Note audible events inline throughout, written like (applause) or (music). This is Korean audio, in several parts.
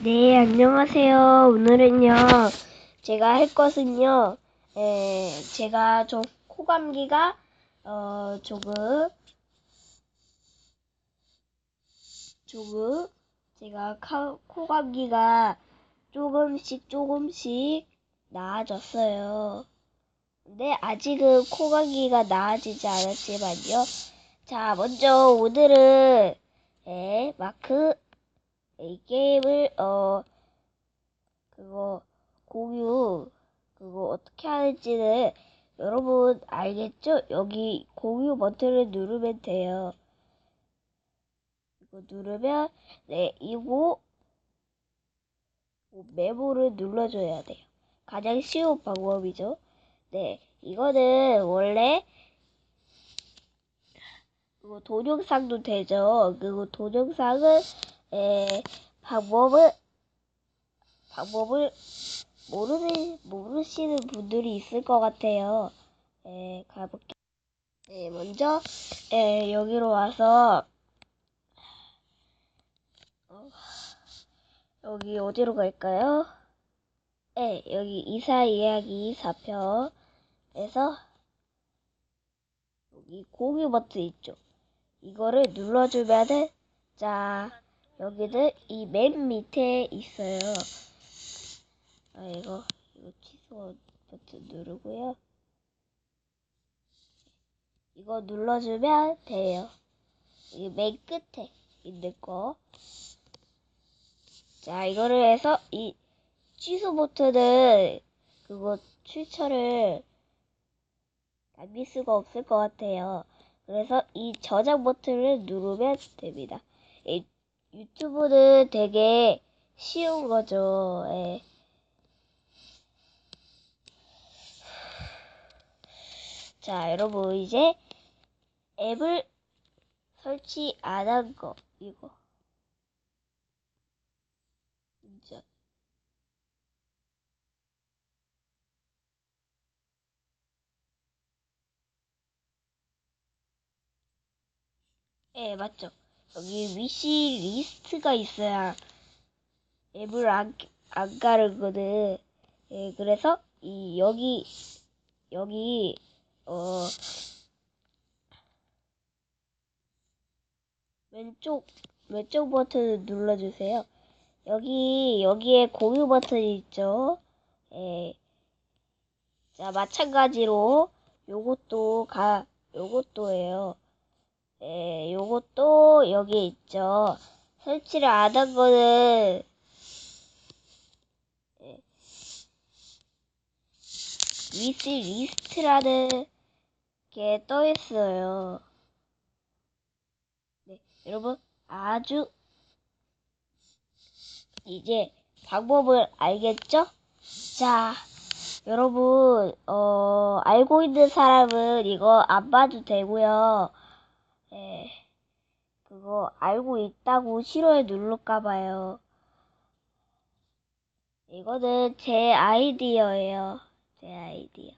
네, 안녕하세요. 오늘은요, 제가 할 것은요, 에, 제가 좀 코감기가, 어, 조금, 조금, 제가 카, 코감기가 조금씩 조금씩 나아졌어요. 근데 아직은 코감기가 나아지지 않았지만요. 자, 먼저 오늘은, 에, 마크, 이 게임을 어 그거 공유 그거 어떻게 하는지는 여러분 알겠죠? 여기 공유 버튼을 누르면 돼요. 이거 누르면 네 이거 메모를 눌러줘야 돼요. 가장 쉬운 방법이죠. 네 이거는 원래 그거 동영상도 되죠. 그리고 동영상은 에, 방법을, 방법을 모르는, 모르시는 분들이 있을 것 같아요. 에, 가볼게요. 네, 먼저, 에, 여기로 와서, 어, 여기 어디로 갈까요? 네, 여기 이사 이야기 4편에서, 여기 공유 버튼 있죠? 이거를 눌러주면은, 자, 여기는 이 맨 밑에 있어요. 아, 이거, 이거 취소 버튼 누르고요. 이거 눌러주면 돼요. 이 맨 끝에 있는 거. 자, 이거를 해서 이 취소 버튼은 그거 출처를 남길 수가 없을 것 같아요. 그래서 이 저장 버튼을 누르면 됩니다. 이 유튜브는 되게 쉬운 거죠. 예. 자, 여러분 이제 앱을 설치 안 한 거 이거 이제 예, 맞죠. 여기 위시 리스트가 있어야 앱을 안, 안 가르거든. 예, 그래서 이 여기 여기 어 왼쪽 왼쪽 버튼을 눌러주세요. 여기 여기에 공유 버튼이 있죠. 예. 자 마찬가지로 요것도 가 요것도예요. 예, 요것도 여기 있죠. 설치를 안 한 거는 예, 위시 리스트라는 게 떠 있어요. 네, 여러분 아주 이제 방법을 알겠죠? 자, 여러분 어 알고 있는 사람은 이거 안 봐도 되고요. 예, 그거 알고 있다고 싫어해 누를까 봐요. 이거는 제 아이디어예요. 제 아이디어.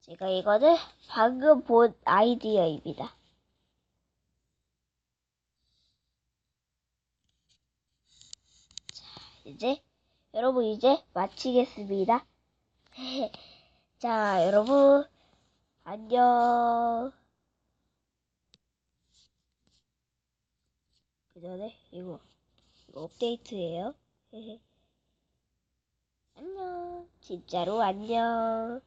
제가 이거는 방금 본 아이디어입니다. 자, 이제, 여러분 이제 마치겠습니다. (laughs) 자, 여러분, 안녕. 그 전에 이거 이거 업데이트예요. (laughs) 안녕. 진짜로 안녕.